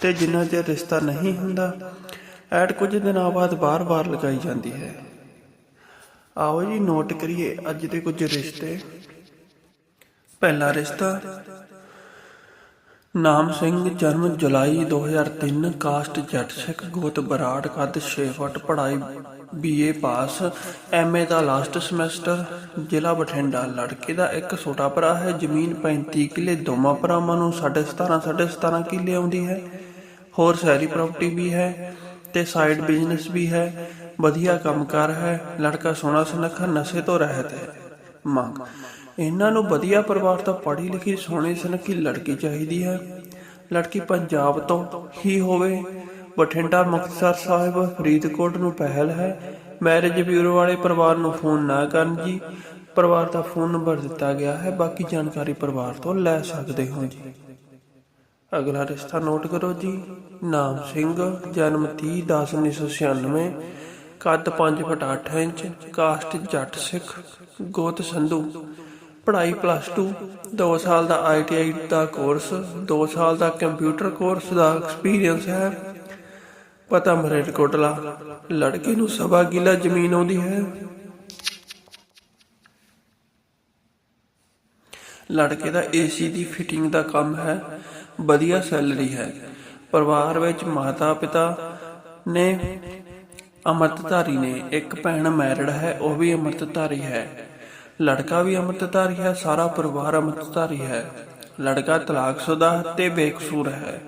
ਤੇ ਜਿੰਨਾ ਚਿਰ ਰਿਸ਼ਤਾ ਨਹੀਂ ਹੁੰਦਾ ਐਡ ਕੁਝ ਦਿਨਾਂ ਬਾਅਦ ਬਾਰ-ਬਾਰ ਲਗਾਈ ਜਾਂਦੀ ਹੈ। ਆਓ ਜੀ ਨੋਟ ਕਰੀਏ ਅੱਜ ਦੇ ਕੁਝ ਰਿਸ਼ਤੇ। ਪਹਿਲਾ ਰਿਸ਼ਤਾ, ਨਾਮ ਸਿੰਘ, ਜਨਮ ਜੁਲਾਈ 2003 ਕਾਸਟ ਜੱਟ ਸਿੱਖ, ਗੋਤ ਬਰਾੜ, ਕੱਦ 6 ਫੁੱਟ, ਪੜ੍ਹਾਈ ਬੀਏ ਪਾਸ ਐਮਏ ਦਾ ਲਾਸਟ ਸਮੈਸਟਰ ਜ਼ਿਲ੍ਹਾ ਬਠਿੰਡਾ, ਲੜਕੇ ਦਾ ਇੱਕ ਛੋਟਾ ਭਰਾ ਹੈ, ਜ਼ਮੀਨ 35 ਕਿੱਲੇ, ਦੋਵਾਂ ਭਰਾਵਾਂ ਨੂੰ 17.5 17.5 ਕਿੱਲੇ ਆਉਂਦੀ ਹੈ। ਹੋਰ ਸ਼ਹਿਰੀ ਪ੍ਰਾਪਰਟੀ ਵੀ ਹੈ ਤੇ ਸਾਈਡ ਬਿਜ਼ਨਸ ਵੀ ਹੈ। ਵਧੀਆ ਕੰਮਕਾਰ ਹੈ। ਲੜਕਾ ਸੋਹਣਾ ਸੁਨੱਖਾ, ਨਸ਼ੇ ਤੋਂ ਰਹਿਤ ਹੈ। ਮੰਗ। ਇਹਨਾਂ ਨੂੰ ਵਧੀਆ ਪਰਿਵਾਰ ਤੋਂ ਪੜ੍ਹੀ ਲਿਖੀ, ਸੋਹਣੀ ਸੁਨੱਖੀ ਲੜਕੀ ਚਾਹੀਦੀ ਹੈ। ਲੜਕੀ ਪੰਜਾਬ ਤੋਂ ਹੀ ਹੋਵੇ। ਬਠਿੰਡਾ ਮੁਕਤਸਰ ਸਾਹਿਬ, ਫਰੀਦਕੋਟ ਨੂੰ ਪਹਿਲ ਹੈ। ਮੈਰਿਜ ਬਿਊਰੋ ਵਾਲੇ ਪਰਿਵਾਰ ਨੂੰ ਫੋਨ ਨਾ ਕਰਨ ਜੀ। ਪਰਿਵਾਰ ਦਾ ਫੋਨ ਨੰਬਰ ਦਿੱਤਾ ਗਿਆ ਹੈ। ਬਾਕੀ ਜਾਣਕਾਰੀ ਪਰਿਵਾਰ ਤੋਂ ਲੈ ਸਕਦੇ ਹੋ ਜੀ। ਅਗਲਾ ਰਿਸ਼ਤਾ ਨੋਟ ਕਰੋ ਜੀ। ਨਾਮ ਸਿੰਘ, ਜਨਮ 30 10 1996 ਕੱਦ 5 foot 8 inch caste Jat Sikh, ਗੋਤ ਸੰਧੂ। ਪੜ੍ਹਾਈ ਪਲੱਸ 2 2 ਸਾਲ ਦਾ ਆਈਟੀਆਈ ਦਾ ਕੋਰਸ 2 ਸਾਲ ਦਾ ਕੰਪਿਊਟਰ ਕੋਰਸ ਦਾ ਐਕਸਪੀਰੀਅੰਸ ਹੈ। ਪਤਾ ਮਰੇਟ ਲੜਕੇ ਨੂੰ ਸਵਾ ਕਿੱਲਾ ਜ਼ਮੀਨ ਆਉਂਦੀ ਹੈ। ਲੜਕੇ ਦਾ ਏਸੀ ਦੀ ਫਿਟਿੰਗ ਦਾ ਕੰਮ ਹੈ। ਵਧੀਆ ਸੈਲਰੀ ਹੈ। ਪਰਿਵਾਰ ਵਿੱਚ ਮਾਤਾ ਪਿਤਾ ਨੇ ਅੰਮ੍ਰਿਤਧਾਰੀ ਨੇ, ਇੱਕ ਭੈਣ ਮੈਰਿਡ ਹੈ, ਉਹ ਵੀ ਅੰਮ੍ਰਿਤਧਾਰੀ ਹੈ। ਲੜਕਾ ਵੀ ਅੰਮ੍ਰਿਤਧਾਰੀ ਹੈ, ਸਾਰਾ ਪਰਿਵਾਰ ਅੰਮ੍ਰਿਤਧਾਰੀ ਹੈ। ਲੜਕਾ ਤਲਾਕਸ਼ੁਦਾ ਤੇ ਬੇਕਸੂਰ ਹੈ।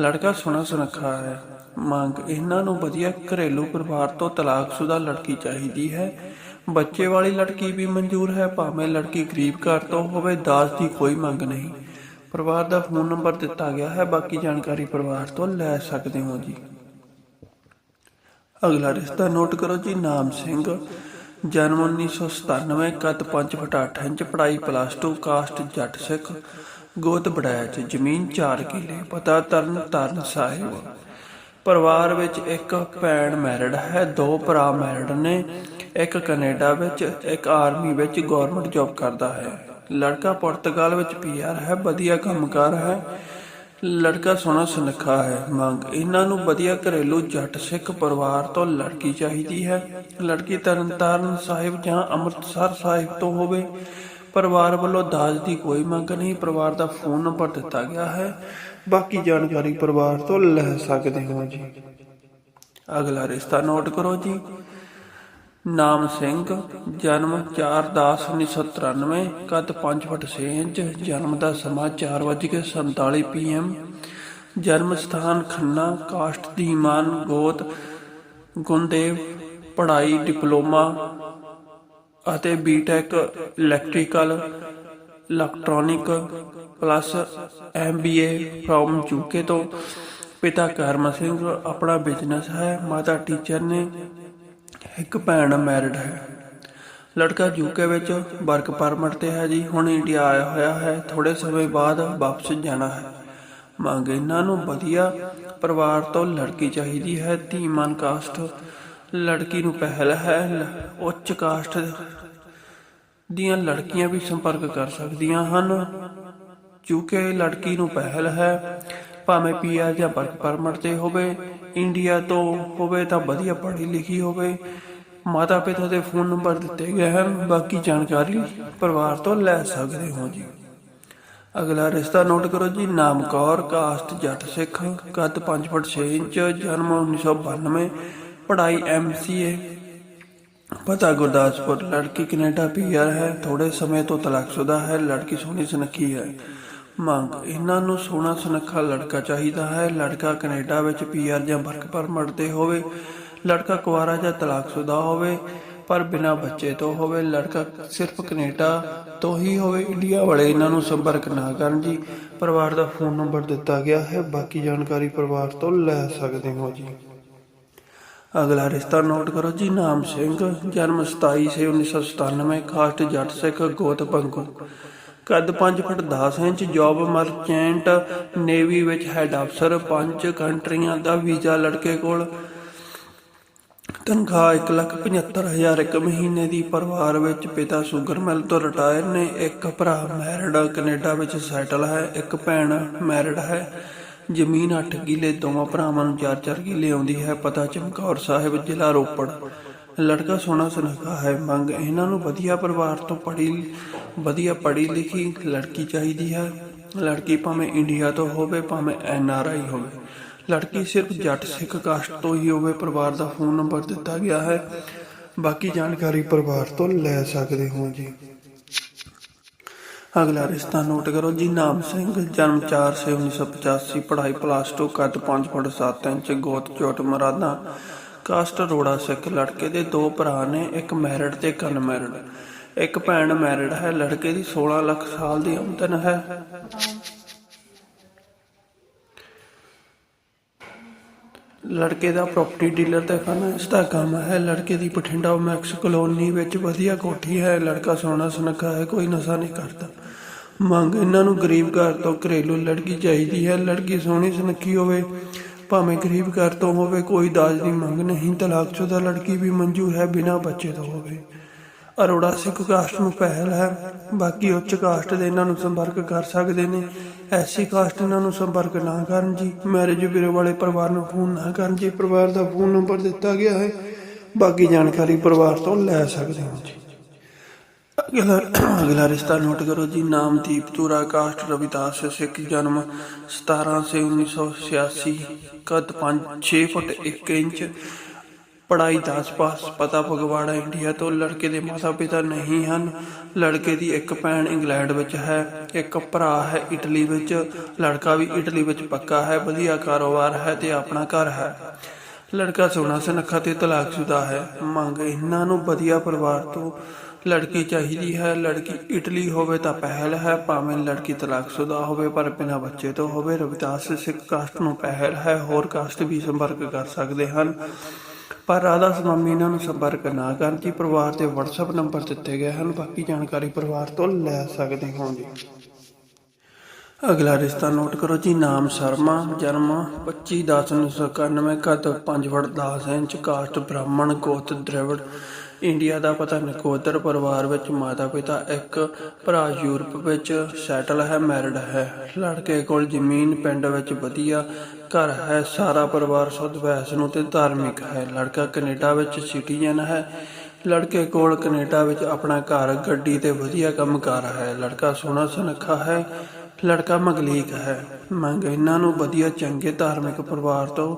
ਲੜਕਾ ਸੋਹਣਾ ਸੁਨੱਖਾ ਹੈ। ਮੰਗ, ਇਹਨਾਂ ਨੂੰ ਵਧੀਆ ਘਰੇਲੂ ਪਰਿਵਾਰ ਤੋਂ ਤਲਾਕਸ਼ੁਦਾ ਲੜਕੀ ਚਾਹੀਦੀ ਹੈ। ਬੱਚੇ ਵਾਲੀ ਲੜਕੀ ਵੀ ਮਨਜ਼ੂਰ ਹੈ, ਭਾਵੇਂ ਲੜਕੀ ਗਰੀਬ ਘਰ ਤੋਂ ਹੋਵੇ ਦਾਜ ਦੀ ਕੋਈ ਮੰਗ ਨਹੀਂ। ਪਰਿਵਾਰ ਦਾ ਫੋਨ ਨੰਬਰ ਦਿੱਤਾ ਗਿਆ ਹੈ, ਬਾਕੀ ਜਾਣਕਾਰੀ ਪਰਿਵਾਰ ਤੋਂ ਲੈ ਸਕਦੇ ਹੋ ਜੀ। ਅਗਲਾ ਰਿਸ਼ਤਾ ਨੋਟ ਕਰੋ ਜੀ, ਨਾਮ ਸਿੰਘ, ਜਨਮ 1997 ਕੱਦ 5 ਫੁੱਟ 8 ਇੰਚ, ਪੜ੍ਹਾਈ ਪਲੱਸ 2 ਕਾਸਟ ਜੱਟ ਸਿੱਖ, ਗੋਤ ਬੜਾਇਆ ਜ਼ਮੀਨ 4 ਕਿੱਲੇ, ਪਤਾ ਤਰਨ ਤਰਨ ਸਾਹਿਬ। ਪਰਿਵਾਰ ਵਿੱਚ ਇੱਕ ਭੈਣ ਮੈਰਿਡ ਹੈ, ਦੋ ਭਰਾ ਮੈਰਿਡ ਨੇ, ਇੱਕ ਕੈਨੇਡਾ ਵਿੱਚ, ਇੱਕ ਆਰਮੀ ਵਿੱਚ ਗਵਰਨਮੈਂਟ ਜੌਬ ਕਰਦਾ ਹੈ। ਲੜਕਾ ਪੁਰਤਗਾਲ ਵਿੱਚ ਪੀਆਰ ਹੈ, ਵਧੀਆ ਕੰਮਕਾਰ ਹੈ। ਲੜਕਾ ਸੋਹਣਾ ਸੁਨੱਖਾ ਹੈ, ਮੰਗ। ਇਹਨਾਂ ਨੂੰ ਵਧੀਆ ਘਰੇਲੂ ਜੱਟ ਸਿੱਖ ਪਰਿਵਾਰ ਤੋਂ ਲੜਕੀ ਚਾਹੀਦੀ ਹੈ। ਲੜਕੀ ਤਰਨਤਾਰਨ ਸਾਹਿਬ ਜਾਂ ਅੰਮ੍ਰਿਤਸਰ ਸਾਹਿਬ ਤੋਂ ਹੋਵੇ। ਪਰਿਵਾਰ ਵੱਲੋਂ ਦਾਜ ਦੀ ਕੋਈ ਮੰਗ ਨਹੀਂ, ਪਰਿਵਾਰ ਦਾ ਫੋਨ ਨੰਬਰ ਦਿੱਤਾ ਗਿਆ ਹੈ। ਬਾਕੀ ਜਾਣਕਾਰੀ ਪਰਿਵਾਰ ਤੋਂ ਲੈ ਸਕਦੇ ਹੋ ਜੀ। ਅਗਲਾ ਰਿਸ਼ਤਾ ਨੋਟ ਕਰੋ ਜੀ। ਨਾਮ ਸਿੰਘ, ਜਨਮ 4/10/1993 ਕੱਦ 5 ਫੁੱਟ 6 ਇੰਚ, ਜਨਮ ਦਾ ਸਮਾਂ 4:47 ਪੀਐਮ ਜਨਮ ਸਥਾਨ ਖੰਨਾ ਕਾਸਟ ਦੀਮਾਨ ਗੋਤ ਗੁੰਦੇਵ ਪੜ੍ਹਾਈ, ਡਿਪਲੋਮਾ ਅਤੇ BTech electrical electronic plus MBA from UK ਤੋਂ। ਪਿਤਾ ਕਰਮ ਸਿੰਘ, ਆਪਣਾ ਬਿਜ਼ਨਸ ਹੈ, ਮਾਤਾ ਟੀਚਰ ਨੇ ਇੱਕ ਭੈਣ ਮੈਰਿਡ ਹੈ। ਲੜਕਾ ਯੂਕੇ ਵਿੱਚ ਵਰਕ ਪਰਮਿਟ ਤੇ ਹੈ ਜੀ। ਹੁਣ ਇੰਡੀਆ ਆਇਆ ਹੋਇਆ ਹੈ। ਥੋੜੇ ਸਮੇਂ ਬਾਅਦ ਵਾਪਸ ਜਾਣਾ ਹੈ। ਮੰਗ ਇਹਨਾਂ ਨੂੰ ਵਧੀਆ ਪਰਿਵਾਰ ਤੋਂ ਲੜਕੀ ਚਾਹੀਦੀ ਹੈ। ਧੀਮਾਨ ਕਾਸਟ ਲੜਕੀ ਨੂੰ ਪਹਿਲ ਹੈ। ਉੱਚ ਕਾਸਟ ਦੀਆਂ ਲੜਕੀਆਂ ਵੀ ਸੰਪਰਕ ਕਰ ਸਕਦੀਆਂ ਹਨ। ਕਿਉਂਕਿ ਲੜਕੀ ਨੂੰ ਪਹਿਲ ਹੈ। ਭਾਵੇਂ ਪੀਆਰ ਜਾਂ ਵਰਕ ਪਰਮਿਟ ਤੇ ਹੋਵੇ, ਇੰਡੀਆ ਤੋਂ ਹੋਵੇ ਤਾਂ ਵਧੀਆ ਪੜ੍ਹੀ ਲਿਖੀ ਹੋਵੇ। ਮਾਤਾ ਪਿਤਾ ਦੇ ਫੋਨ ਨੰਬਰ ਦਿੱਤੇ ਗਏ ਹਨ, ਬਾਕੀ ਜਾਣਕਾਰੀ ਪਰਿਵਾਰ ਤੋਂ ਲੈ ਸਕਦੇ ਹੋ ਜੀ। ਅਗਲਾ ਰਿਸ਼ਤਾ ਨੋਟ ਕਰੋ ਜੀ, ਨਾਮ ਕੌਰ, ਕਾਸਟ ਜੱਟ ਸਿੱਖ, ਕੱਦ 5 ਫੁੱਟ 6 ਇੰਚ, ਜਨਮ 1992 ਪੜ੍ਹਾਈ ਐਮਸੀਏ ਪਤਾ ਗੁਰਦਾਸਪੁਰ, ਲੜਕੀ ਕੈਨੇਡਾ ਪੀਆਰ ਹੈ ਥੋੜੇ ਸਮੇਂ ਤੋਂ ਤਲਾਕਸ਼ੁਦਾ ਹੈ, ਲੜਕੀ ਸੋਹਣੀ ਸੁਨੱਖੀ ਹੈ। ਮੰਗ, ਇਹਨਾਂ ਨੂੰ ਸੋਹਣਾ ਸੁਨੱਖਾ ਲੜਕਾ ਚਾਹੀਦਾ ਹੈ। ਲੜਕਾ ਕੈਨੇਡਾ ਵਿੱਚ ਪੀਆਰ ਜਾਂ ਵਰਕ ਪਰਮਿਟ ਤੇ ਹੋਵੇ, ਲੜਕਾ ਕੁਆਰਾ ਜਾਂ ਤਲਾਕਸ਼ੁਦਾ ਹੋਵੇ, ਪਰ ਬਿਨਾਂ ਬੱਚੇ ਤੋਂ ਹੋਵੇ, ਲੜਕਾ ਸਿਰਫ ਕੈਨੇਡਾ ਤੋਂ ਹੀ ਹੋਵੇ, ਇੰਡੀਆ ਵਾਲੇ ਇਹਨਾਂ ਨੂੰ ਸੰਪਰਕ ਨਾ ਕਰਨ ਜੀ। ਪਰਿਵਾਰ ਦਾ ਫੋਨ ਨੰਬਰ ਦਿੱਤਾ ਗਿਆ ਹੈ, ਬਾਕੀ ਜਾਣਕਾਰੀ ਪਰਿਵਾਰ ਤੋਂ ਲੈ ਸਕਦੇ ਹੋ ਜੀ। ਅਗਲਾ ਰਿਸ਼ਤਾ ਨੋਟ ਕਰੋ ਜੀ, ਨਾਮ ਸਿੰਘ, ਜਨਮ 27 ਸੇ 1997 ਕਾਸਟ ਜੱਟ ਸਿੱਖ ਗੋਤ ਪੰਗੂ। ਕੱਦ 5 foot 10 inch, job merchant navy ਵਿੱਚ ਹੈਡ ਅਫਸਰ, ਪੰਜ ਕੰਟਰੀਆਂ ਦਾ ਵੀਜ਼ਾ ਲੜਕੇ ਕੋਲ। ਤਨਖਾਹ 175000 ਇੱਕ ਮਹੀਨੇ ਦੀ। ਪਰਿਵਾਰ ਵਿੱਚ ਪਿਤਾ ਸ਼ੂਗਰ ਮਿਲ ਤੋਂ ਰਿਟਾਇਰ ਨੇ। ਇੱਕ ਭਰਾ ਮੈਰਿਡ, ਕੈਨੇਡਾ ਵਿੱਚ ਸੈਟਲ ਹੈ। ਇੱਕ ਭੈਣ ਮੈਰਿਡ ਹੈ। ਜ਼ਮੀਨ 8 ਕਿੱਲੇ, ਦੋਵਾਂ ਭਰਾਵਾਂ ਨੂੰ 4-4 ਕਿੱਲੇ ਆਉਂਦੀ ਹੈ। ਪਤਾ ਚਮਕੌਰ ਸਾਹਿਬ, ਜ਼ਿਲ੍ਹਾ ਰੋਪੜ। ਲੜਕਾ ਸੋਹਣਾ ਸੁਨੱਖਾ ਹੈ, ਮੰਗ ਇਹਨਾਂ ਨੂੰ ਵਧੀਆ ਪਰਿਵਾਰ ਤੋਂ ਪੜ੍ਹੀ, ਵਧੀਆ ਪੜ੍ਹੀ ਲਿਖੀ ਲੜਕੀ ਚਾਹੀਦੀ ਹੈ। ਲੜਕੀ ਭਾਵੇਂ ਇੰਡੀਆ ਤੋਂ ਹੋਵੇ, ਭਾਵੇਂ ਐਨ ਆਰ ਆਈ ਹੋਵੇ। ਲੜਕੀ ਸਿਰਫ ਜੱਟ ਸਿੱਖ ਕਾਸਟ ਤੋਂ ਹੀ ਹੋਵੇ, ਪਰਿਵਾਰ ਦਾ ਫੋਨ ਨੰਬਰ ਦਿੱਤਾ ਗਿਆ ਹੈ। ਬਾਕੀ ਜਾਣਕਾਰੀ ਪਰਿਵਾਰ ਤੋਂ ਲੈ ਸਕਦੇ ਹੋ ਜੀ। ਅਗਲਾ ਰਿਸ਼ਤਾ ਨੋਟ ਕਰੋ ਜੀ, ਨਾਮ ਸਿੰਘ, ਜਨਮ 4 ਸੇ 1985 ਪੜ੍ਹਾਈ ਪਲੱਸ 2 ਕੱਦ 5 ਫੁੱਟ 7 ਗੋਤ ਚੋਟ ਮਰਾਦਾ। ਕਾਸਟ ਰੋੜਾ ਸਿੱਖ ਲੜਕੇ ਦੇ ਦੋ ਭਰਾ ਨੇ, ਇੱਕ ਮੈਰਿਡ ਤੇ ਇੱਕ ਅਨਮੈਰਿਡ। ਇੱਕ ਭੈਣ ਮੈਰਿਡ ਹੈ, ਲੜਕੇ ਦੀ 16 ਲੱਖ ਸਾਲ ਦੀ ਆਮਦਨ ਹੈ। ਲੜਕੇ ਦਾ ਪ੍ਰਾਪਰਟੀ ਡੀਲਰ ਤੇ ਫਾਈਨੈਂਸ ਦਾ ਕੰਮ ਹੈ ਲੜਕੇ ਦੀ ਬਠਿੰਡਾ ਮੈਕਸ ਕਲੋਨੀ ਵਿੱਚ ਵਧੀਆ ਕੋਠੀ ਹੈ, ਲੜਕਾ ਸੋਹਣਾ ਸੁਨੱਖਾ ਹੈ, ਕੋਈ ਨਸ਼ਾ ਨਹੀਂ ਕਰਦਾ। ਮੰਗ, ਇਹਨਾਂ ਨੂੰ ਗਰੀਬ ਘਰ ਤੋਂ ਘਰੇਲੂ ਲੜਕੀ ਚਾਹੀਦੀ ਹੈ, ਲੜਕੀ ਸੋਹਣੀ ਸੁਨੱਖੀ ਹੋਵੇ। ਭਾਵੇਂ ਗਰੀਬ ਘਰ ਤੋਂ ਹੋਵੇ, ਕੋਈ ਦਾਜ ਦੀ ਮੰਗ ਨਹੀਂ। ਤਲਾਕਸ਼ੁਦਾ ਲੜਕੀ ਵੀ ਮਨਜ਼ੂਰ ਹੈ, ਬਿਨਾਂ ਬੱਚੇ ਤੋਂ ਹੋਵੇ। ਅਰੋੜਾ ਸਿੱਖ ਕਾਸਟ ਨੂੰ ਪਹਿਲ ਹੈ। ਬਾਕੀ ਉੱਚ ਕਾਸਟ ਦੇ ਇਹਨਾਂ ਨੂੰ ਸੰਪਰਕ ਕਰ ਸਕਦੇ ਨੇ। ਐਸੀ ਕਾਸਟ ਇਹਨਾਂ ਨੂੰ ਸੰਪਰਕ ਨਾ ਕਰਨ ਜੀ। ਮੈਰਿਜ ਬਿਊਰੋ ਵਾਲੇ ਪਰਿਵਾਰ ਨੂੰ ਫੋਨ ਨਾ ਕਰਨ ਜੀ। ਪਰਿਵਾਰ ਦਾ ਫੋਨ ਨੰਬਰ ਦਿੱਤਾ ਗਿਆ ਹੈ। ਬਾਕੀ ਜਾਣਕਾਰੀ ਪਰਿਵਾਰ ਤੋਂ ਲੈ ਸਕਦੇ ਹੋ ਜੀ। ਅਗਲਾ ਅਗਲਾ ਰਿਸ਼ਤਾ ਨੋਟ ਕਰੋ ਜੀ, ਨਾਮ ਦੀਪ ਕਾਸਟ ਰਵਿਦਾਸ, ਸਿੱਖ ਜਨਮ 17 ਸੇ 1986 ਕੱਦ 5 6 ਫੁੱਟ 1 ਇੰਚ ਪੜਾਈ 10 ਪਾਸ, ਪਤਾ ਫਗਵਾੜਾ, ਇੰਡੀਆ ਤੋਂ ਲੜਕੇ ਦੇ ਮਾਤਾ ਪਿਤਾ ਨਹੀਂ ਹਨ। ਲੜਕੇ ਦੀ ਇੱਕ ਭੈਣ ਇੰਗਲੈਂਡ ਵਿੱਚ ਹੈ, ਇੱਕ ਭਰਾ ਹੈ ਇਟਲੀ ਵਿੱਚ, ਲੜਕਾ ਵੀ ਇਟਲੀ ਵਿੱਚ ਪੱਕਾ ਹੈ, ਵਧੀਆ ਕਾਰੋਬਾਰ ਹੈ ਤੇ ਆਪਣਾ ਘਰ ਹੈ। ਲੜਕਾ ਸੋਹਣਾ ਸੁਨੱਖਾ ਤੇ ਤਲਾਕਸ਼ੁਦਾ ਹੈ। ਮੰਗ, ਇਹਨਾਂ ਨੂੰ ਵਧੀਆ ਪਰਿਵਾਰ ਤੋਂ ਲੜਕੀ ਚਾਹੀਦੀ ਹੈ। ਲੜਕੀ ਇਟਲੀ ਹੋਵੇ ਤਾਂ ਪਹਿਲ ਹੈ, ਭਾਵੇਂ ਲੜਕੀ ਤਲਾਕਸ਼ੁਦਾ ਹੋਵੇ, ਪਰ ਬਿਨਾਂ ਬੱਚੇ ਤੋਂ ਹੋਵੇ, ਰਵਿਦਾਸ ਸਿੱਖ ਕਾਸਟ ਨੂੰ ਪਹਿਲ ਹੈ। ਹੋਰ ਕਾਸਟ ਵੀ ਸੰਪਰਕ ਕਰ ਸਕਦੇ ਹਨ। ਪਰ ਰਾਧਾ ਸਵਾਮੀ ਇਹਨਾਂ ਨੂੰ ਸੰਪਰਕ ਨਾ ਕਰਨ ਜੀ ਪਰਿਵਾਰ ਦੇ WhatsApp ਨੰਬਰ ਦਿੱਤੇ ਗਏ ਹਨ। ਬਾਕੀ ਜਾਣਕਾਰੀ ਪਰਿਵਾਰ ਤੋਂ ਲੈ ਸਕਦੇ ਹੋ ਜੀ। ਅਗਲਾ ਰਿਸ਼ਤਾ ਨੋਟ ਕਰੋ ਜੀ, ਨਾਮ ਸ਼ਰਮਾ, ਜਨਮ 25/10/1991 ਕੱਦ 5 ਫੁੱਟ 10 ਇੰਚ, ਕਾਸਟ ਬ੍ਰਾਹਮਣ, ਗੋਤ ਦ੍ਰਵਿੜ। ਇੰਡੀਆ ਦਾ ਪਤਾ ਨਕੋਦਰ ਪਰਿਵਾਰ ਵਿੱਚ ਮਾਤਾ ਪਿਤਾ ਇੱਕ, ਭਰਾ ਯੂਰਪ ਵਿੱਚ ਸੈਟਲ ਹੈ, ਮੈਰਿਡ ਹੈ। ਲੜਕੇ ਕੋਲ ਜ਼ਮੀਨ, ਪਿੰਡ ਵਿੱਚ ਵਧੀਆ ਘਰ ਹੈ, ਸਾਰਾ ਪਰਿਵਾਰ ਸੁਧ ਵੈਸ ਨੂੰ ਤੇ ਧਾਰਮਿਕ ਹੈ। ਲੜਕਾ ਕੈਨੇਡਾ ਵਿੱਚ ਸਿਟੀਜ਼ਨ ਹੈ। ਲੜਕੇ ਕੋਲ ਕੈਨੇਡਾ ਵਿੱਚ ਆਪਣਾ ਘਰ, ਗੱਡੀ ਤੇ ਵਧੀਆ ਕੰਮਕਾਰ ਹੈ। ਲੜਕਾ ਸੋਹਣਾ ਸੁਨੱਖਾ ਹੈ। ਲੜਕਾ ਮਗਲੀਕ ਹੈ। ਮੰਗ ਇਹਨਾਂ ਨੂੰ ਵਧੀਆ ਚੰਗੇ ਧਾਰਮਿਕ ਪਰਿਵਾਰ ਤੋਂ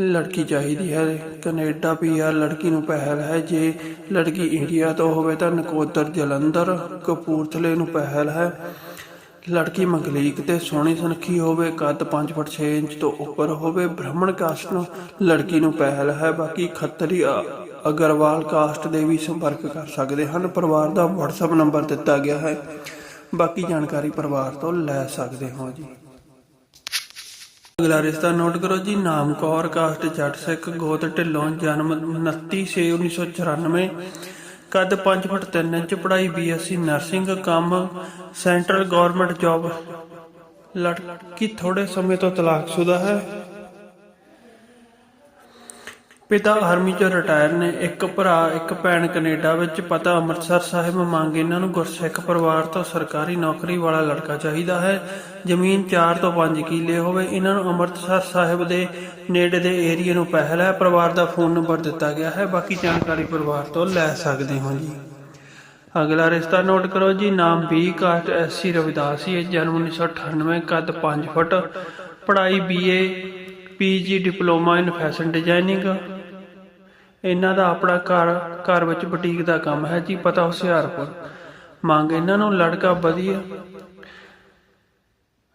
ਲੜਕੀ ਚਾਹੀਦੀ ਹੈ। ਕੈਨੇਡਾ ਪੀਆਰ ਲੜਕੀ ਨੂੰ ਪਹਿਲ ਹੈ। ਜੇ ਲੜਕੀ ਇੰਡੀਆ ਤੋਂ ਹੋਵੇ ਤਾਂ ਨਕੋਦਰ ਜਲੰਧਰ, ਕਪੂਰਥਲੇ ਨੂੰ ਪਹਿਲ ਹੈ। ਲੜਕੀ ਮੰਗਲੀਕ ਤੇ ਸੋਹਣੀ ਸੁਨੱਖੀ ਹੋਵੇ, ਕੱਦ 5 ਫੁੱਟ 6 ਇੰਚ ਤੋਂ ਉੱਪਰ ਹੋਵੇ, ਬ੍ਰਾਹਮਣ ਕਾਸਟ ਨੂੰ ਲੜਕੀ ਨੂੰ ਪਹਿਲ ਹੈ। ਬਾਕੀ ਖੱਤਰੀ ਅਗਰਵਾਲ ਕਾਸਟ ਦੇ ਵੀ ਸੰਪਰਕ ਕਰ ਸਕਦੇ ਹਨ। ਪਰਿਵਾਰ ਦਾ WhatsApp ਨੰਬਰ ਦਿੱਤਾ ਗਿਆ ਹੈ। ਬਾਕੀ ਜਾਣਕਾਰੀ ਪਰਿਵਾਰ ਤੋਂ ਲੈ ਸਕਦੇ ਹੋ ਜੀ। ਅਗਲਾ ਰਿਸ਼ਤਾ ਨੋਟ ਕਰੋ ਜੀ, ਨਾਮ ਕੌਰ, ਕਾਸਟ ਜੱਟ ਸਿੱਖ, ਗੋਤ ਢਿੱਲੋਂ, ਜਨਮ 29 ਛੇ 1994 ਕੱਦ 5 ਫੁੱਟ 3 ਇੰਚ, ਪੜ੍ਹਾਈ ਬੀਐਸਸੀ ਨਰਸਿੰਗ, ਕੰਮ ਸੈਂਟਰਲ ਗਵਰਨਮੈਂਟ ਜੌਬ। ਲੜਕੀ ਥੋੜੇ ਸਮੇਂ ਤੋਂ ਤਲਾਕਸ਼ੁਦਾ ਹੈ। ਪਿਤਾ ਆਰਮੀ ਚੋਂ ਰਿਟਾਇਰ ਨੇ ਇੱਕ ਭਰਾ, ਇੱਕ ਭੈਣ ਕੈਨੇਡਾ ਵਿੱਚ ਪਤਾ ਅੰਮ੍ਰਿਤਸਰ ਸਾਹਿਬ ਮੰਗ ਇਹਨਾਂ ਨੂੰ ਗੁਰਸਿੱਖ ਪਰਿਵਾਰ ਤੋਂ ਸਰਕਾਰੀ ਨੌਕਰੀ ਵਾਲਾ ਲੜਕਾ ਚਾਹੀਦਾ ਹੈ। ਜ਼ਮੀਨ 4 ਤੋਂ 5 ਕਿੱਲੇ ਹੋਵੇ, ਇਹਨਾਂ ਨੂੰ ਅੰਮ੍ਰਿਤਸਰ ਸਾਹਿਬ ਦੇ ਨੇੜੇ ਦੇ ਏਰੀਆ ਨੂੰ ਪਹਿਲ ਹੈ। ਪਰਿਵਾਰ ਦਾ ਫੋਨ ਨੰਬਰ ਦਿੱਤਾ ਗਿਆ ਹੈ। ਬਾਕੀ ਜਾਣਕਾਰੀ ਪਰਿਵਾਰ ਤੋਂ ਲੈ ਸਕਦੇ ਹੋ ਜੀ। ਅਗਲਾ ਰਿਸ਼ਤਾ ਨੋਟ ਕਰੋ ਜੀ। ਨਾਮ ਬੀ ਕਾਸਟ ਐਸਸੀ ਰਵਿਦਾਸੀ ਹੈ ਜਨਮ 1998 ਕੱਦ 5 ਫੁੱਟ, ਪੜ੍ਹਾਈ BA PG diploma in fashion designing ਇਹਨਾਂ ਦਾ ਆਪਣਾ ਘਰ ਘਰ ਵਿੱਚ ਬੁਟੀਕ ਦਾ ਕੰਮ ਹੈ ਜੀ, ਪਤਾ ਹੁਸ਼ਿਆਰਪੁਰ। ਮੰਗ ਇਹਨਾਂ ਨੂੰ ਲੜਕਾ ਵਧੀਆ,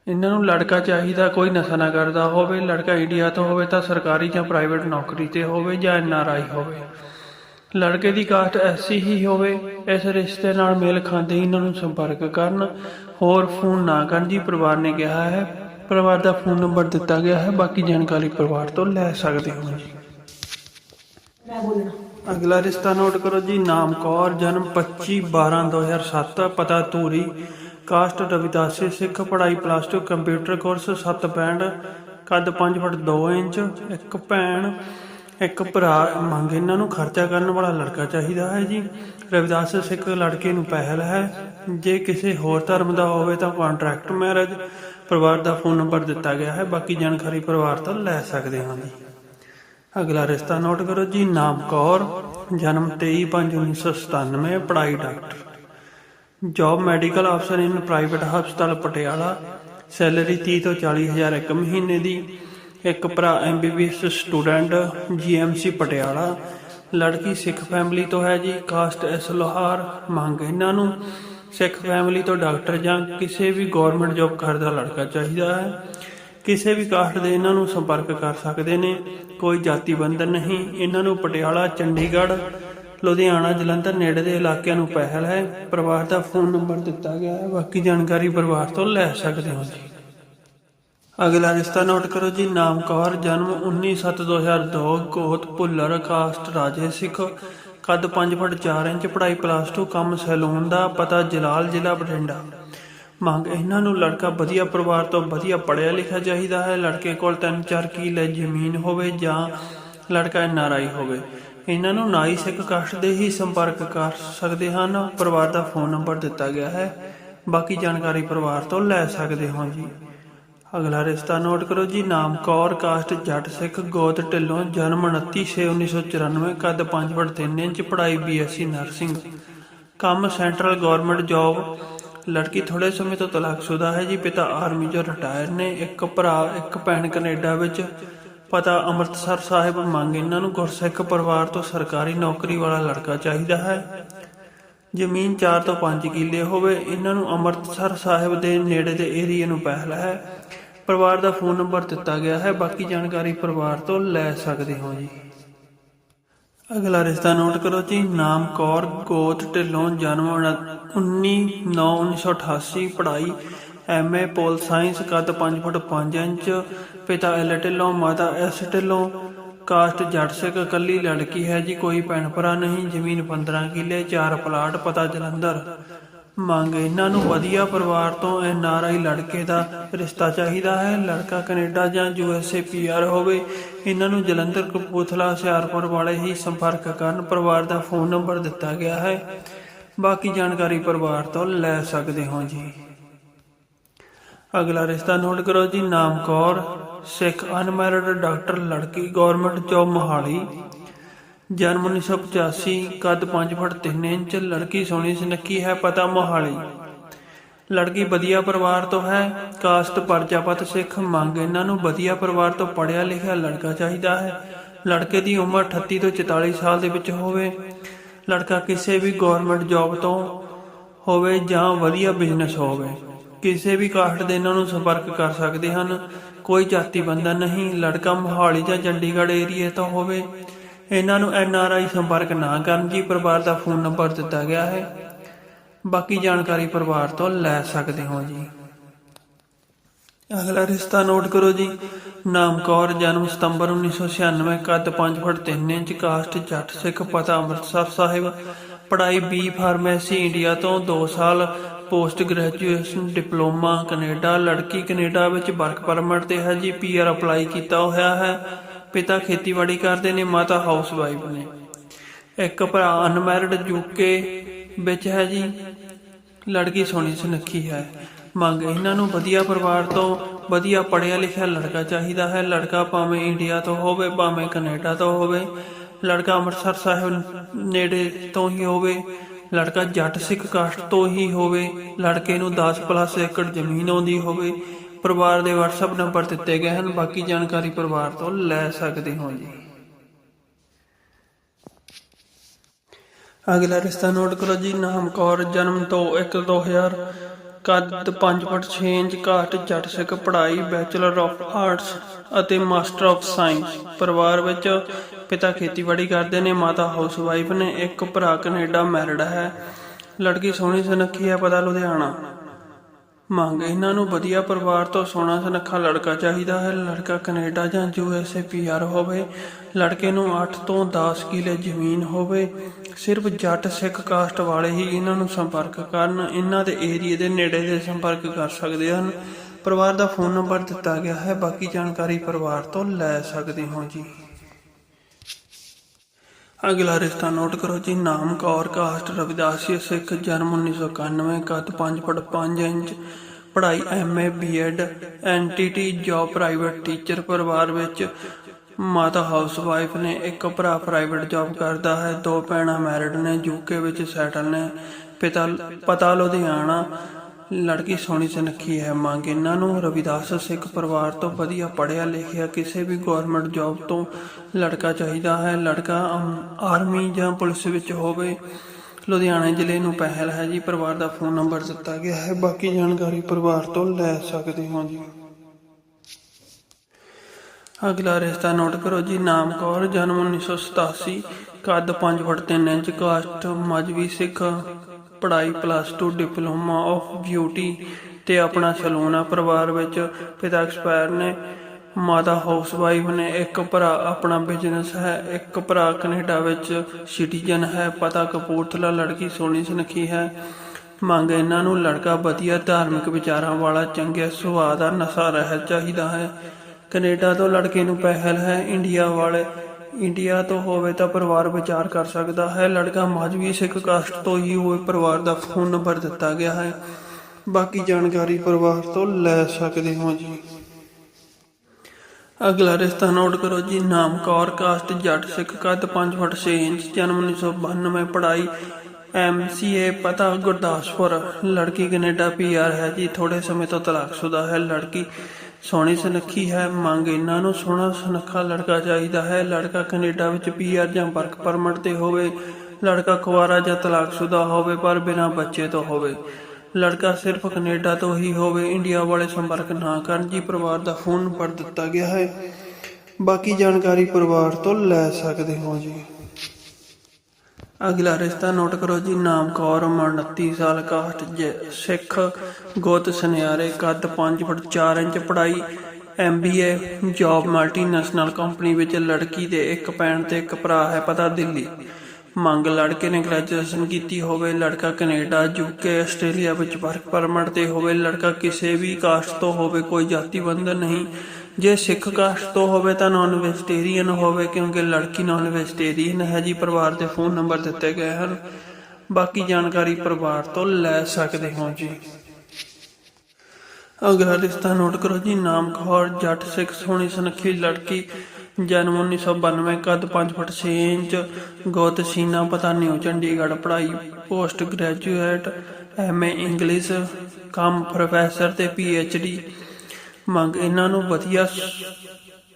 ਇਹਨਾਂ ਨੂੰ ਲੜਕਾ ਚਾਹੀਦਾ, ਕੋਈ ਨਸ਼ਾ ਨਾ ਕਰਦਾ ਹੋਵੇ, ਲੜਕਾ ਇੰਡੀਆ ਤੋਂ ਹੋਵੇ ਤਾਂ ਸਰਕਾਰੀ ਜਾਂ ਪ੍ਰਾਈਵੇਟ ਨੌਕਰੀ ਤੇ ਹੋਵੇ ਜਾਂ ਐਨਆਰਆਈ ਹੋਵੇ। ਲੜਕੇ ਦੀ ਕਾਸਟ ਐਸੀ ਹੀ ਹੋਵੇ, ਇਸ ਰਿਸ਼ਤੇ ਨਾਲ ਮੇਲ ਖਾਂਦੇ ਇਹਨਾਂ ਨੂੰ ਸੰਪਰਕ ਕਰਨ, ਹੋਰ ਫੋਨ ਨਾ ਕਰਨ ਜੀ, ਪਰਿਵਾਰ ਨੇ ਕਿਹਾ ਹੈ, ਪਰਿਵਾਰ ਦਾ ਫੋਨ ਨੰਬਰ ਦਿੱਤਾ ਗਿਆ ਹੈ, ਬਾਕੀ ਜਾਣਕਾਰੀ ਪਰਿਵਾਰ ਤੋਂ ਲੈ ਸਕਦੇ ਹੋ ਜੀ। ਮੈਂ ਬੋਲਣਾ ਅਗਲਾ ਰਿਸ਼ਤਾ ਨੋਟ ਕਰੋ ਜੀ, ਨਾਮ ਕੌਰ, ਜਨਮ 25 12 2007 ਪਤਾ ਧੂਰੀ, ਕਾਸਟ ਰਵਿਦਾਸੀ, ਸਿੱਖ ਪੜ੍ਹਾਈ ਪਲੱਸ 2 ਕੰਪਿਊਟਰ ਕੋਰਸ 7 ਬੈਂਡ ਕੱਦ 5 ਫੁੱਟ 2 ਇੰਚ, ਇੱਕ ਭੈਣ, ਇੱਕ ਭਰਾ, ਮੰਗ ਇਹਨਾਂ ਨੂੰ ਖਰਚਾ ਕਰਨ ਵਾਲਾ ਲੜਕਾ ਚਾਹੀਦਾ ਹੈ ਜੀ। ਰਵਿਦਾਸ ਸਿੱਖ ਲੜਕੇ ਨੂੰ ਪਹਿਲ ਹੈ। ਜੇ ਕਿਸੇ ਹੋਰ ਧਰਮ ਦਾ ਹੋਵੇ ਤਾਂ ਕੰਟਰੈਕਟ ਮੈਰਿਜ ਪਰਿਵਾਰ ਦਾ ਫੋਨ ਨੰਬਰ ਦਿੱਤਾ ਗਿਆ ਹੈ। ਬਾਕੀ ਜਾਣਕਾਰੀ ਪਰਿਵਾਰ ਤੋਂ ਲੈ ਸਕਦੇ ਹਾਂ ਜੀ। ਅਗਲਾ ਰਿਸ਼ਤਾ ਨੋਟ ਕਰੋ ਜੀ, ਨਾਮ ਕੌਰ, ਜਨਮ 23/5/1997 ਪੜ੍ਹਾਈ ਡਾਕਟਰ। ਜੌਬ ਮੈਡੀਕਲ ਅਫਸਰ ਇਨ ਪ੍ਰਾਈਵੇਟ ਹਸਪਤਾਲ ਪਟਿਆਲਾ। ਸੈਲਰੀ 30 ਤੋਂ 40 ਹਜ਼ਾਰ ਇੱਕ ਮਹੀਨੇ ਦੀ। ਇੱਕ ਭਰਾ ਐਮਬੀਬੀਐਸ ਸਟੂਡੈਂਟ ਜੀਐਮਸੀ ਪਟਿਆਲਾ। ਲੜਕੀ ਸਿੱਖ ਫੈਮਿਲੀ ਤੋਂ ਹੈ ਜੀ ਕਾਸਟ ਐਸ ਲੋਹਾਰ, ਮੰਗ ਇਹਨਾਂ ਨੂੰ। ਸਿੱਖ ਫੈਮਿਲੀ ਤੋਂ ਡਾਕਟਰ ਜਾਂ ਕਿਸੇ ਵੀ ਗਵਰਨਮੈਂਟ ਜੌਬ ਕਰਦਾ ਲੜਕਾ ਚਾਹੀਦਾ ਹੈ। ਕਿਸੇ ਵੀ ਕਾਸਟ ਦੇ ਇਹਨਾਂ ਨੂੰ ਸੰਪਰਕ ਕਰ ਸਕਦੇ ਨੇ। ਕੋਈ ਜਾਤੀ ਬੰਧਨ ਨਹੀਂ। ਇਹਨਾਂ ਨੂੰ ਪਟਿਆਲਾ, ਚੰਡੀਗੜ੍ਹ, ਲੁਧਿਆਣਾ, ਜਲੰਧਰ ਨੇੜੇ ਦੇ ਇਲਾਕਿਆਂ ਨੂੰ ਪਹਿਲ ਹੈ। ਪਰਿਵਾਰ ਦਾ ਫੋਨ ਨੰਬਰ ਦਿੱਤਾ ਗਿਆ ਹੈ। ਬਾਕੀ ਜਾਣਕਾਰੀ ਪਰਿਵਾਰ ਤੋਂ ਲੈ ਸਕਦੇ ਹੋ ਜੀ। ਅਗਲਾ ਰਿਸ਼ਤਾ ਨੋਟ ਕਰੋ ਜੀ। ਨਾਮ ਕੌਰ, ਜਨਮ 19/7/2002 ਗੋਤ ਭੁੱਲਰ, ਕਾਸਟ ਰਾਜੇ ਸਿੱਖ। ਕੱਦ 5 ਫੁੱਟ 4 ਇੰਚ, ਪੜ੍ਹਾਈ ਪਲੱਸ 2 ਕੰਮ ਸੈਲੂਨ ਦਾ ਪਤਾ, ਜਲਾਲ ਜ਼ਿਲ੍ਹਾ ਬਠਿੰਡਾ। ਮੰਗ ਇਹਨਾਂ ਨੂੰ ਲੜਕਾ ਵਧੀਆ ਪਰਿਵਾਰ ਤੋਂ ਵਧੀਆ ਪੜ੍ਹਿਆ ਲਿਖਿਆ ਚਾਹੀਦਾ ਹੈ। ਲੜਕੇ ਕੋਲ 3-4 ਕਿੱਲੇ ਜ਼ਮੀਨ ਹੋਵੇ ਜਾਂ ਲੜਕਾ ਐਨਆਰਆਈ ਹੋਵੇ, ਇਹਨਾਂ ਨੂੰ ਨਾਈ ਸਿੱਖ ਕਾਸਟ ਦੇ ਹੀ ਸੰਪਰਕ ਕਰ ਸਕਦੇ ਹਨ। ਪਰਿਵਾਰ ਦਾ ਫੋਨ ਨੰਬਰ ਦਿੱਤਾ ਗਿਆ ਹੈ। ਬਾਕੀ ਜਾਣਕਾਰੀ ਪਰਿਵਾਰ ਤੋਂ ਲੈ ਸਕਦੇ ਹੋ ਜੀ। ਅਗਲਾ ਰਿਸ਼ਤਾ ਨੋਟ ਕਰੋ ਜੀ। ਨਾਮ ਕੌਰ, ਕਾਸਟ ਜੱਟ ਸਿੱਖ ਗੋਤ ਢਿੱਲੋਂ, ਜਨਮ 29/6/1994 ਕੱਦ 5 ਫੁੱਟ 3 ਇੰਚ, ਪੜ੍ਹਾਈ ਬੀਐਸਸੀ ਨਰਸਿੰਗ ਕੰਮ ਸੈਂਟਰਲ ਗਵਰਨਮੈਂਟ ਜੌਬ ਲੜਕੀ ਥੋੜੇ ਸਮੇਂ ਤੋਂ ਤਲਾਕਸ਼ੁਦਾ ਹੈ ਜੀ। ਪਿਤਾ ਆਰਮੀ ਚੋਂ ਰਿਟਾਇਰ ਨੇ। ਇੱਕ ਭਰਾ, ਇੱਕ ਭੈਣ ਕੈਨੇਡਾ ਵਿੱਚ। ਪਤਾ ਅੰਮ੍ਰਿਤਸਰ ਸਾਹਿਬ ਮੰਗ ਇਹਨਾਂ ਨੂੰ ਗੁਰਸਿੱਖ ਪਰਿਵਾਰ ਤੋਂ ਸਰਕਾਰੀ ਨੌਕਰੀ ਵਾਲਾ ਲੜਕਾ ਚਾਹੀਦਾ ਹੈ। ਜ਼ਮੀਨ 4 ਤੋਂ 5 ਕਿੱਲੇ ਹੋਵੇ। ਇਹਨਾਂ ਨੂੰ ਅੰਮ੍ਰਿਤਸਰ ਸਾਹਿਬ ਦੇ ਨੇੜੇ ਦੇ ਏਰੀਆ ਨੂੰ ਪਹਿਲ ਹੈ। ਪਰਿਵਾਰ ਦਾ ਫੋਨ ਨੰਬਰ ਦਿੱਤਾ ਗਿਆ ਹੈ। ਬਾਕੀ ਜਾਣਕਾਰੀ ਪਰਿਵਾਰ ਤੋਂ ਲੈ ਸਕਦੇ ਹੋ ਜੀ। ਅਗਲਾ ਰਿਸ਼ਤਾ ਨੋਟ ਕਰੋ ਜੀ, ਨਾਮ ਕੌਰ ਗੋਤ ਢਿੱਲੋਂ, ਜਨਮ 19/9/1988 ਪੜ੍ਹਾਈ ਐਮਏ ਪੋਲ ਸਾਇੰਸ, ਕੱਦ 5 ਫੁੱਟ 5 ਇੰਚ, ਪਿਤਾ ਐਲ ਢਿੱਲੋਂ, ਮਾਤਾ ਐਸ ਢਿੱਲੋਂ, ਕਾਸਟ ਜੱਟ ਸਿੱਖ, ਇਕੱਲੀ ਲੜਕੀ ਹੈ ਜੀ, ਕੋਈ ਭੈਣ ਭਰਾ ਨਹੀਂ, ਜ਼ਮੀਨ 15 ਕਿੱਲੇ, ਚਾਰ ਪਲਾਟ, ਪਤਾ ਜਲੰਧਰ। ਮੰਗ, ਇਹਨਾਂ ਨੂੰ ਵਧੀਆ ਪਰਿਵਾਰ ਤੋਂ ਐਨ ਆਰ ਆਈ ਲੜਕੇ ਦਾ ਰਿਸ਼ਤਾ ਚਾਹੀਦਾ ਹੈ, ਲੜਕਾ ਕੈਨੇਡਾ ਜਾਂ U S A P R ਹੋਵੇ ਇਹਨਾਂ ਨੂੰ ਜਲੰਧਰ ਕਪੂਰਥਲਾ, ਹੁਸ਼ਿਆਰਪੁਰ ਵਾਲੇ ਹੀ ਸੰਪਰਕ ਕਰਨ ਪਰਿਵਾਰ ਦਾ ਫੋਨ ਨੰਬਰ ਦਿੱਤਾ ਗਿਆ ਹੈ। ਬਾਕੀ ਜਾਣਕਾਰੀ ਪਰਿਵਾਰ ਤੋਂ ਲੈ ਸਕਦੇ ਹੋ ਜੀ। ਅਗਲਾ ਰਿਸ਼ਤਾ ਨੋਟ ਕਰੋ ਜੀ, ਨਾਮ ਕੌਰ, ਸਿੱਖ ਅਨਮੈਰਿਡ ਡਾਕਟਰ ਲੜਕੀ, ਗਵਰਨਮੈਂਟ ਜੋਬ ਮੋਹਾਲੀ। ਜਨਮ 1985 ਕੱਦ 5 ਫੁੱਟ 3 ਇੰਚ, ਲੜਕੀ ਸੋਹਣੀ ਸੁਨੱਖੀ ਹੈ, ਪਤਾ ਮੋਹਾਲੀ। ਲੜਕੀ ਵਧੀਆ ਪਰਿਵਾਰ ਤੋਂ ਹੈ ਕਾਸਟ ਪਰਜਾਪਤ ਸਿੱਖ ਮੰਗ ਇਹਨਾਂ ਨੂੰ ਵਧੀਆ ਪਰਿਵਾਰ ਤੋਂ ਪੜਿਆ ਲਿਖਿਆ ਲੜਕਾ ਚਾਹੀਦਾ ਹੈ। ਲੜਕੇ ਦੀ ਉਮਰ 38 ਤੋਂ 44 ਸਾਲ ਦੇ ਵਿੱਚ ਹੋਵੇ, ਲੜਕਾ ਕਿਸੇ ਵੀ ਗਵਰਨਮੈਂਟ ਜੌਬ ਤੋਂ ਹੋਵੇ ਜਾਂ ਵਧੀਆ ਬਿਜ਼ਨਸ ਹੋਵੇ, ਕਿਸੇ ਵੀ ਕਾਸਟ ਦੇ ਇਹਨਾਂ ਨੂੰ ਸੰਪਰਕ ਕਰ ਸਕਦੇ ਹਨ। ਕੋਈ ਜਾਤੀ ਬੰਦਾ ਨਹੀਂ, ਲੜਕਾ ਮੋਹਾਲੀ ਜਾਂ ਚੰਡੀਗੜ੍ਹ ਏਰੀਏ ਤੋਂ ਹੋਵੇ, ਇਹਨਾਂ ਨੂੰ ਐਨ ਆਰ ਆਈ ਸੰਪਰਕ ਨਾ ਕਰਨ ਜੀ ਪਰਿਵਾਰ ਦਾ ਫੋਨ ਨੰਬਰ ਦਿੱਤਾ ਗਿਆ ਹੈ। ਬਾਕੀ ਜਾਣਕਾਰੀ ਪਰਿਵਾਰ ਤੋਂ ਲੈ ਸਕਦੇ ਹੋ ਜੀ। ਅਗਲਾ ਰਿਸ਼ਤਾ ਨੋਟ ਕਰੋ ਜੀ। ਨਾਮ ਕੌਰ ਜਨਮ ਸਤੰਬਰ 1996 ਕੱਦ 5 ਫੁੱਟ 3 ਇੰਚ ਕਾਸਟ ਜੱਟ ਸਿੱਖ ਪਤਾ ਅੰਮ੍ਰਿਤਸਰ ਸਾਹਿਬ। ਪੜ੍ਹਾਈ ਬੀ ਫਾਰਮੇਸੀ ਇੰਡੀਆ ਤੋਂ 2 ਸਾਲ ਪੋਸਟ ਗ੍ਰੈਜੂਏਸ਼ਨ ਡਿਪਲੋਮਾ ਕੈਨੇਡਾ ਲੜਕੀ ਕੈਨੇਡਾ ਵਿੱਚ ਵਰਕ ਪਰਮਿਟ ਤੇ ਹੈ ਜੀ। ਪੀਆਰ ਅਪਲਾਈ ਕੀਤਾ ਹੋਇਆ ਹੈ। ਪਿਤਾ ਖੇਤੀਬਾੜੀ ਕਰਦੇ ਨੇ ਮਾਤਾ ਹਾਊਸ ਵਾਈਫ ਨੇ। ਇੱਕ ਭਰਾ ਅਨਮੈਰਿਡ ਯੂਕੇ ਵਿੱਚ ਹੈ ਜੀ। ਲੜਕੀ ਸੋਹਣੀ ਸੁਨੱਖੀ ਹੈ। ਮੰਗ, ਇਹਨਾਂ ਨੂੰ ਵਧੀਆ ਪਰਿਵਾਰ ਤੋਂ ਵਧੀਆ ਪੜ੍ਹਿਆ ਲਿਖਿਆ ਲੜਕਾ ਚਾਹੀਦਾ ਹੈ। ਲੜਕਾ ਭਾਵੇਂ ਇੰਡੀਆ ਤੋਂ ਹੋਵੇ, ਭਾਵੇਂ ਕੈਨੇਡਾ ਤੋਂ ਹੋਵੇ। ਲੜਕਾ ਅੰਮ੍ਰਿਤਸਰ ਸਾਹਿਬ ਨੇੜੇ ਤੋਂ ਹੀ ਹੋਵੇ। ਲੜਕਾ ਜੱਟ ਸਿੱਖ ਕਾਸਟ ਤੋਂ ਹੀ ਹੋਵੇ। ਲੜਕੇ ਨੂੰ 10 ਪਲੱਸ ਏਕੜ ਜ਼ਮੀਨ ਆਉਂਦੀ ਹੋਵੇ। ਪਰਿਵਾਰ ਦੇ WhatsApp ਨੰਬਰ ਦਿੱਤੇ ਗਏ ਹਨ। ਬਾਕੀ ਜਾਣਕਾਰੀ ਪਰਿਵਾਰ ਤੋਂ ਲੈ ਸਕਦੇ ਹੋ ਜੀ। ਅਗਲਾ ਰਿਸ਼ਤਾ ਨੋਟ ਕਰੋ ਜੀ, ਨਾਮ ਕੌਰ, ਜਨਮ ਤੋਂ 1 2000 ਕੱਦ 5 ਫੁੱਟ 6 ਇੰਚ ਕਾਸਟ ਜੱਟ ਸਿੱਖ ਪੜ੍ਹਾਈ ਬੈਚਲਰ ਆਫ ਆਰਟਸ ਅਤੇ ਮਾਸਟਰ ਆਫ ਸਾਇੰਸ। ਪਰਿਵਾਰ ਵਿੱਚ ਪਿਤਾ ਖੇਤੀਬਾੜੀ ਕਰਦੇ ਨੇ, ਮਾਤਾ ਹਾਊਸ ਵਾਈਫ ਨੇ, ਇੱਕ ਭਰਾ ਕੈਨੇਡਾ ਮੈਰਿਡ ਹੈ। ਲੜਕੀ ਸੋਹਣੀ ਸੁਨੱਖੀ ਹੈ, ਪਤਾ ਲੁਧਿਆਣਾ। ਮੰਗ, ਇਹਨਾਂ ਨੂੰ ਵਧੀਆ ਪਰਿਵਾਰ ਤੋਂ ਸੋਹਣਾ ਸੁਨੱਖਾ ਲੜਕਾ ਚਾਹੀਦਾ ਹੈ। ਲੜਕਾ ਕੈਨੇਡਾ ਜਾਂ U S A P R ਹੋਵੇ ਲੜਕੇ ਨੂੰ 8 ਤੋਂ 10 ਕਿਲੇ ਜ਼ਮੀਨ ਹੋਵੇ, ਸਿਰਫ ਜੱਟ ਸਿੱਖ ਕਾਸਟ ਵਾਲੇ ਹੀ ਇਹਨਾਂ ਨੂੰ ਸੰਪਰਕ ਕਰਨ, ਇਹਨਾਂ ਦੇ ਏਰੀਏ ਦੇ ਨੇੜੇ ਦੇ ਸੰਪਰਕ ਕਰ ਸਕਦੇ ਹਨ। ਪਰਿਵਾਰ ਦਾ ਫੋਨ ਨੰਬਰ ਦਿੱਤਾ ਗਿਆ ਹੈ, ਬਾਕੀ ਜਾਣਕਾਰੀ ਪਰਿਵਾਰ ਤੋਂ ਲੈ ਸਕਦੇ ਹੋ ਜੀ। ਅਗਲਾ ਰਿਸ਼ਤਾ ਨੋਟ ਕਰੋ ਜੀ, ਨਾਮ ਕੌਰ, ਕਾਸਟ, ਰਵਿਦਾਸੀ ਸਿੱਖ, ਜਨਮ 1991 ਕੱਦ 5 ਫੁੱਟ 5 ਇੰਚ, ਪੜ੍ਹਾਈ MA BEd NTT job private teacher, ਪਰਿਵਾਰ ਵਿੱਚ ਮਾਤਾ ਹਾਊਸ ਵਾਈਫ ਨੇ ਇੱਕ ਭਰਾ ਪ੍ਰਾਈਵੇਟ ਜੌਬ ਕਰਦਾ ਹੈ। ਦੋ ਭੈਣਾਂ ਮੈਰਿਡ ਨੇ ਯੂਕੇ ਵਿੱਚ ਸੈਟਲ ਨੇ। ਪਿਤਾ ਪਤਾ ਲੁਧਿਆਣਾ, ਲੜਕੀ ਸੋਹਣੀ ਸੁਨੱਖੀ ਹੈ। ਮੰਗ ਇਹਨਾਂ ਨੂੰ ਰਵਿਦਾਸ ਸਿੱਖ ਪਰਿਵਾਰ ਤੋਂ ਵਧੀਆ ਪੜ੍ਹਿਆ ਲਿਖਿਆ ਕਿਸੇ ਵੀ ਗਵਰਨਮੈਂਟ ਜੌਬ ਤੋਂ ਲੜਕਾ ਚਾਹੀਦਾ ਹੈ। ਲੜਕਾ ਆਰਮੀ ਜਾਂ ਪੁਲਿਸ ਵਿੱਚ ਹੋਵੇ, ਲੁਧਿਆਣਾ ਜ਼ਿਲ੍ਹੇ ਨੂੰ ਪਹਿਲ ਹੈ ਜੀ। ਪਰਿਵਾਰ ਦਾ ਫੋਨ ਨੰਬਰ ਦਿੱਤਾ ਗਿਆ ਹੈ। ਬਾਕੀ ਜਾਣਕਾਰੀ ਪਰਿਵਾਰ ਤੋਂ ਲੈ ਸਕਦੇ ਹੋ ਜੀ। ਅਗਲਾ ਰਿਸ਼ਤਾ ਨੋਟ ਕਰੋ ਜੀ, ਨਾਮ ਕੌਰ, ਜਨਮ 1987 ਕੱਦ 5 ਫੁੱਟ 3 ਇੰਚ, ਕਾਸਟ ਮਜਵੀ ਸਿੱਖ, ਪੜ੍ਹਾਈ ਪਲੱਸ 2 ਡਿਪਲੋਮਾ ਆਫ ਬਿਊਟੀ ਤੇ ਆਪਣਾ ਸਲੂਨ ਆ ਪਰਿਵਾਰ ਵਿੱਚ। ਪਿਤਾ ਐਕਸਪਾਇਰ ਨੇ, ਮਾਤਾ ਹਾਊਸ ਵਾਈਫ ਨੇ, ਇੱਕ ਭਰਾ ਆਪਣਾ ਬਿਜ਼ਨਸ ਹੈ, ਇੱਕ ਭਰਾ ਕੈਨੇਡਾ ਵਿੱਚ ਸਿਟੀਜ਼ਨ ਹੈ, ਪਤਾ ਕਪੂਰਥਲਾ ਲੜਕੀ ਸੋਹਣੀ ਸੁਨੱਖੀ ਹੈ। ਮੰਗ ਇਹਨਾਂ ਨੂੰ, ਲੜਕਾ ਵਧੀਆ ਧਾਰਮਿਕ ਵਿਚਾਰਾਂ ਵਾਲਾ, ਚੰਗੇ ਸੁਭਾਅ ਦਾ ਨਸ਼ਾ ਰਹਿਤ ਚਾਹੀਦਾ ਹੈ। ਕੈਨੇਡਾ ਤੋਂ ਲੜਕੇ ਨੂੰ ਪਹਿਲ ਹੈ, ਇੰਡੀਆ ਵਾਲੇ। ਇੰਡੀਆ ਤੋਂ ਹੋਵੇ ਤਾਂ ਪਰਿਵਾਰ ਵਿਚਾਰ ਕਰ ਸਕਦਾ ਹੈ। ਲੜਕਾ ਮਾਝਵੀ ਸਿੱਖ ਕਾਸਟ ਤੋਂ ਹੀ ਹੋਵੇ ਪਰਿਵਾਰ ਦਾ ਫੋਨ ਨੰਬਰ ਦਿੱਤਾ ਗਿਆ ਹੈ। ਬਾਕੀ ਜਾਣਕਾਰੀ ਪਰਿਵਾਰ ਤੋਂ ਲੈ ਸਕਦੇ ਹੋ ਜੀ। ਅਗਲਾ ਰਿਸ਼ਤਾ ਨੋਟ ਕਰੋ ਜੀ। ਨਾਮ ਕੌਰ ਕਾਸਟ ਜੱਟ, ਸਿੱਖ ਕੱਦ 5 ਫੁੱਟ 6 ਇੰਚ, ਜਨਮ 1992 ਪੜ੍ਹਾਈ ਐਮਸੀਏ ਪਤਾ ਗੁਰਦਾਸਪੁਰ। ਲੜਕੀ ਕੈਨੇਡਾ ਪੀਆਰ ਹੈ ਜੀ। ਥੋੜੇ ਸਮੇਂ ਤੋਂ ਤਲਾਕਸ਼ੁਦਾ ਹੈ। ਲੜਕੀ ਸੋਹਣੀ ਸੁਨੱਖੀ ਹੈ, ਮੰਗ ਇਹਨਾਂ ਨੂੰ ਸੋਹਣਾ ਸੁਨੱਖਾ ਲੜਕਾ ਚਾਹੀਦਾ ਹੈ। ਲੜਕਾ ਕੈਨੇਡਾ ਵਿੱਚ ਪੀਆਰ ਜਾਂ ਵਰਕ ਪਰਮਿਟ ਤੇ ਹੋਵੇ, ਲੜਕਾ ਕੁਆਰਾ ਜਾਂ ਤਲਾਕਸ਼ੁਦਾ ਹੋਵੇ, ਪਰ ਬਿਨਾਂ ਬੱਚੇ ਤੋਂ ਹੋਵੇ। ਲੜਕਾ ਸਿਰਫ ਕੈਨੇਡਾ ਤੋਂ ਹੀ ਹੋਵੇ, ਇੰਡੀਆ ਵਾਲੇ ਸੰਪਰਕ ਨਾ ਕਰਨ, ਜੀ ਪਰਿਵਾਰ ਦਾ ਫੋਨ ਨੰਬਰ ਦਿੱਤਾ ਗਿਆ ਹੈ। ਬਾਕੀ ਜਾਣਕਾਰੀ ਪਰਿਵਾਰ ਤੋਂ ਲੈ ਸਕਦੇ ਹੋ ਜੀ। ਅਗਲਾ ਰਿਸ਼ਤਾ ਨੋਟ ਕਰੋ ਜੀ, ਨਾਮ ਕੌਰ ਉਮਰ 29 ਸਾਲ ਕਾਸਟ ਜ- ਸਿੱਖ, ਗੋਤ ਸੁਨਿਆਰੇ, ਕੱਦ 5 ਫੁੱਟ 4 ਇੰਚ ਪੜ੍ਹਾਈ, ਐਮਬੀਏ, ਜੌਬ ਮਲਟੀਨੈਸ਼ਨਲ ਕੰਪਨੀ ਵਿੱਚ ਲੜਕੀ ਦੇ ਇੱਕ ਭੈਣ ਤੇ ਇੱਕ ਭਰਾ ਹੈ ਪਤਾ ਦਿੱਲੀ। ਮੰਗ ਲੜਕੇ ਨੇ ਗ੍ਰੈਜੂਏਸ਼ਨ ਕੀਤੀ ਹੋਵੇ, ਲੜਕਾ ਕੈਨੇਡਾ, ਯੂਕੇ, ਆਸਟ੍ਰੇਲੀਆ ਵਿੱਚ ਵਰਕ ਪਰਮਿਟ ਤੇ ਹੋਵੇ, ਲੜਕਾ ਕਿਸੇ ਵੀ ਕਾਸਟ ਤੋਂ ਹੋਵੇ, ਕੋਈ ਜਾਤੀ ਬੰਧਨ ਨਹੀਂ। ਜੇ ਸਿੱਖ ਕਾਸਟ ਤੋਂ ਹੋਵੇ ਤਾਂ ਨਾਨ ਵੈਜੀਟੇਰੀਅਨ ਹੋਵੇ, ਕਿਉਂਕਿ ਲੜਕੀ ਨਾਨ ਵੈਜੀਟੇਰੀਅਨ ਹੈ ਜੀ, ਪਰਿਵਾਰ ਦੇ ਫੋਨ ਨੰਬਰ ਦਿੱਤੇ ਗਏ ਹਨ। ਬਾਕੀ ਜਾਣਕਾਰੀ ਪਰਿਵਾਰ ਤੋਂ ਲੈ ਸਕਦੇ ਹੋ ਜੀ। ਅਗਲਾ ਰਿਸ਼ਤਾ ਨੋਟ ਕਰੋ ਜੀ, ਨਾਮ ਕੌਰ ਜੱਟ ਸਿੱਖ ਸੋਹਣੀ ਸੁਨੱਖੀ ਲੜਕੀ, ਜਨਮ 1992 ਕੱਦ 5 ਫੁੱਟ 6 ਇੰਚ, ਗੋਤ ਸੀਨਾ, ਪਤਾ ਨਿਊ ਚੰਡੀਗੜ੍ਹ ਪੜ੍ਹਾਈ, ਪੋਸਟ ਗ੍ਰੈਜੂਏਟ ਐਮਏ ਇੰਗਲਿਸ਼, ਕੰਮ ਪ੍ਰੋਫੈਸਰ ਤੇ ਡੀ ਮੰਗ ਇਹਨਾਂ ਨੂੰ ਵਧੀਆ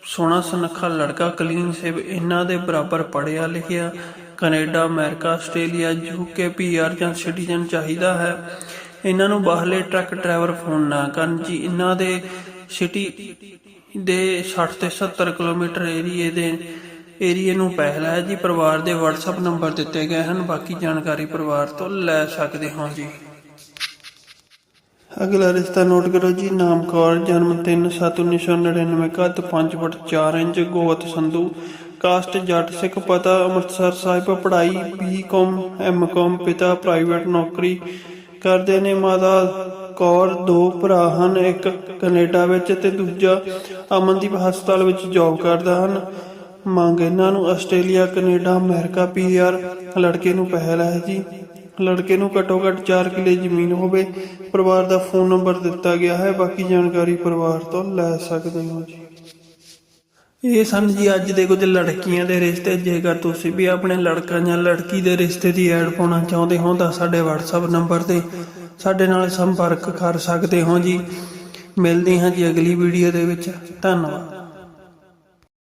ਸੋਹਣਾ ਸੁਨੱਖਾ ਲੜਕਾ ਕਲੀਨ ਸੇਵ ਇਹਨਾਂ ਦੇ ਬਰਾਬਰ ਪੜ੍ਹਿਆ ਲਿਖਿਆ, Canada, America, Australia UK PR ਜਾਂ ਸਿਟੀਜ਼ਨ ਚਾਹੀਦਾ ਹੈ। ਇਹਨਾਂ ਨੂੰ ਬਾਹਰਲੇ ਟਰੱਕ ਡਰਾਈਵਰ ਫੋਨ ਨਾ ਕਰਨ ਜੀ। ਇਹਨਾਂ ਦੇ ਸਿਟੀ ਦੇ 60 ਤੇ 70 ਕਿਲੋਮੀਟਰ ਏਰੀਏ ਦੇ ਏਰੀਏ ਨੂੰ ਪਹਿਲਾ ਹੈ ਜੀ। ਪਰਿਵਾਰ ਦੇ WhatsApp ਨੰਬਰ ਦਿੱਤੇ ਗਏ ਹਨ। ਬਾਕੀ ਜਾਣਕਾਰੀ ਪਰਿਵਾਰ ਤੋਂ ਲੈ ਸਕਦੇ ਹੋ ਜੀ। ਅਗਲਾ ਰਿਸ਼ਤਾ ਨੋਟ ਕਰੋ ਜੀ, ਨਾਮ ਕੌਰ, ਜਨਮ 3/7/1999 ਕੱਦ 5 ਫੁੱਟ 4 ਇੰਚ ਗੋਤ ਸੰਧੂ। ਕਾਸਟ ਜੱਟ ਸਿੱਖ ਪਤਾ, ਅੰਮ੍ਰਿਤਸਰ ਸਾਹਿਬ ਪੜ੍ਹਾਈ ਬੀਕਾਮ ਐਮਕਾਮ ਪਿਤਾ ਪ੍ਰਾਈਵੇਟ ਨੌਕਰੀ ਕਰਦੇ ਨੇ ਮਾਤਾ ਕੌਰ, ਦੋ ਭਰਾ ਹਨ, ਇੱਕ ਕੈਨੇਡਾ ਵਿੱਚ ਤੇ ਦੂਜਾ ਅਮਨਦੀਪ ਹਸਪਤਾਲ ਵਿੱਚ ਜੌਬ ਕਰਦਾ ਹਨ। ਮੰਗ ਇਹਨਾਂ ਨੂੰ ਆਸਟ੍ਰੇਲੀਆ, ਕੈਨੇਡਾ, ਅਮਰੀਕਾ ਪੀਆਰ ਲੜਕੇ ਨੂੰ ਪਹਿਲ ਹੈ ਜੀ। ਲੜਕੇ ਨੂੰ ਘੱਟੋ ਘੱਟ 4 ਕਿੱਲੇ ਜ਼ਮੀਨ ਹੋਵੇ, ਪਰਿਵਾਰ ਦਾ ਫੋਨ ਨੰਬਰ ਦਿੱਤਾ ਗਿਆ ਹੈ, ਬਾਕੀ ਜਾਣਕਾਰੀ ਪਰਿਵਾਰ ਤੋਂ ਲੈ ਸਕਦੇ ਹੋ ਜੀ। ਇਹ ਸਨ ਜੀ ਅੱਜ ਦੇ ਕੁਝ ਲੜਕੀਆਂ ਦੇ ਰਿਸ਼ਤੇ, ਜੇਕਰ ਤੁਸੀਂ ਵੀ ਆਪਣੇ ਲੜਕਾ ਜਾਂ ਲੜਕੀ ਦੇ ਰਿਸ਼ਤੇ ਦੀ ਐਡ ਪਾਉਣਾ ਚਾਹੁੰਦੇ ਹੋ, ਤਾਂ ਸਾਡੇ WhatsApp ਨੰਬਰ ਤੇ ਸਾਡੇ ਨਾਲ ਸੰਪਰਕ ਕਰ ਸਕਦੇ ਹੋ ਜੀ। ਮਿਲਦੇ ਹਾਂ ਜੀ ਅਗਲੀ ਵੀਡੀਓ ਦੇ ਵਿੱਚ। ਧੰਨਵਾਦ।